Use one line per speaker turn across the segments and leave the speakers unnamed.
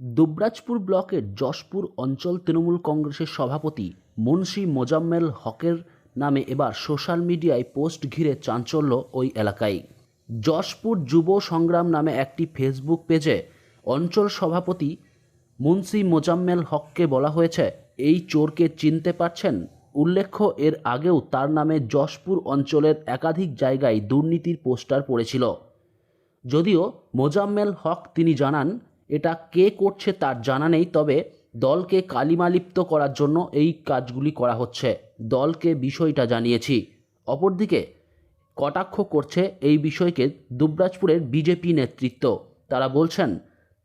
দুবরাজপুর ব্লকের যশপুর অঞ্চল তৃণমূল কংগ্রেসের সভাপতি মুন্সি মোজাম্মেল হকের নামে এবার সোশ্যাল মিডিয়ায় পোস্ট ঘিরে চাঞ্চল্য ওই এলাকায়। যশপুর যুব সংগ্রাম নামে একটি ফেসবুক পেজে অঞ্চল সভাপতি মুন্সি মোজাম্মেল হককে বলা হয়েছে, এই চোরকে চিনতে পারছেন? উল্লেখ্য, এর আগেও তার নামে যশপুর অঞ্চলের একাধিক জায়গায় দুর্নীতির পোস্টার পড়েছিল। যদিও মোজাম্মেল হক তিনি জানান এটা কে করছে তার জানা নেই, তবে দলকে কালিমালিপ্ত করার জন্য এই কাজগুলি করা হচ্ছে। দলকে বিষয়টা জানিয়েছি। অপরদিকে, কটাক্ষ করছে এই বিষয়কে দুবরাজপুরের বিজেপি নেতৃত্ব। তারা বলছেন,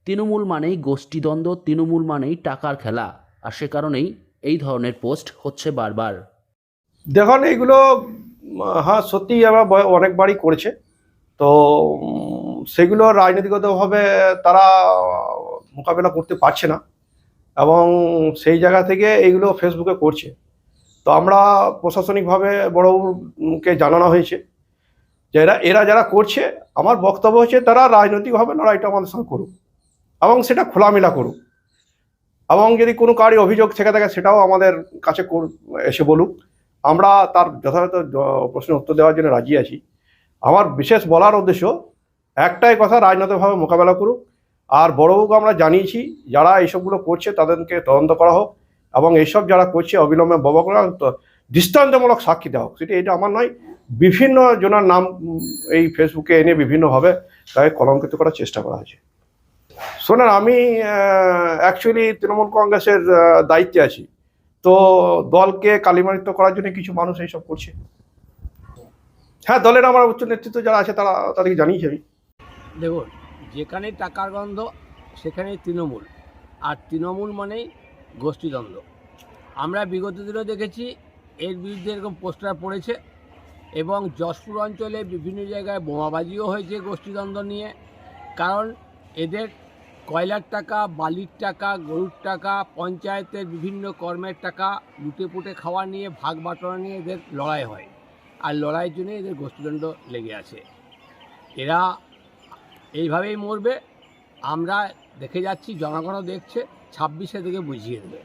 তৃণমূল মানেই গোষ্ঠীদ্বন্দ্ব, তৃণমূল মানেই টাকার খেলা। আর সে কারণেই এই ধরনের পোস্ট হচ্ছে বারবার।
দেখুন, এইগুলো হ্যাঁ সত্যিই আমরা অনেকবারই করেছে। তো সেগুলো রাজনৈতিকগতভাবে তারা মোকাবেলা করতে পারছে না এবং সেই জায়গা থেকে এইগুলো ফেসবুকে করছে। তো আমরা প্রশাসনিকভাবে বড়বাবুকে জানানো হয়েছে যে এরা এরা যারা করছে, আমার বক্তব্য হচ্ছে তারা রাজনৈতিকভাবে লড়াইটা আমাদের সঙ্গে করুক এবং সেটা খোলামেলা করুক এবং যদি কোনো কারি অভিযোগ থেকে থাকে সেটাও আমাদের কাছে এসে বলুক। আমরা তার যথাযথ প্রশ্নের উত্তর দেওয়ার জন্য রাজি আছি। আমার বিশেষ বলার উদ্দেশ্য একটাই কথা, রাজনৈতিকভাবে মোকাবেলা করুক। আর বড়বাবুকে আমরা জানিয়েছি, যারা এইসবগুলো করছে তাদেরকে তদন্ত করা হোক এবং এইসব যারা করছে, অবিলম্বে ববা করা তো দৃষ্টান্তমূলক সাক্ষী দেওয়া হোক। সেটা এটা আমার নয়, বিভিন্ন জনের নাম এই ফেসবুকে এনে বিভিন্নভাবে তাকে কলঙ্কিত করার চেষ্টা করা হয়েছে। শোনেন, আমি অ্যাকচুয়ালি তৃণমূল কংগ্রেসের দায়িত্বে আছি। তো দলকে কালিমালিত করার জন্য কিছু মানুষ এইসব করছে। হ্যাঁ দলের আমার উচ্চ নেতৃত্ব যারা আছে তারা, তাদেরকে জানিয়েছি আমি।
দেখুন, যেখানে টাকার গন্ধ সেখানেই তৃণমূল। আর তৃণমূল মানেই গোষ্ঠীদ্বন্দ্ব। আমরা বিগত দিনও দেখেছি, এর বিরুদ্ধে এরকম পোস্টার পড়েছে এবং যশপুর অঞ্চলে বিভিন্ন জায়গায় বোমাবাজিও হয়েছে গোষ্ঠীদ্বন্দ্ব নিয়ে। কারণ এদের কয়লার টাকা, বালির টাকা, গরুর টাকা, পঞ্চায়েতের বিভিন্ন কর্মের টাকা লুটে পুটে খাওয়া নিয়ে, ভাগ বাটোয়ারা নিয়ে এদের লড়াই হয়। আর লড়াইয়ের জন্য এদের গোষ্ঠীদণ্ড লেগে আছে। এরা এইভাবেই মরবে। আমরা দেখে যাচ্ছি জনগণও দেখছে ছাব্বিশে থেকে বুঝিয়ে দেবে।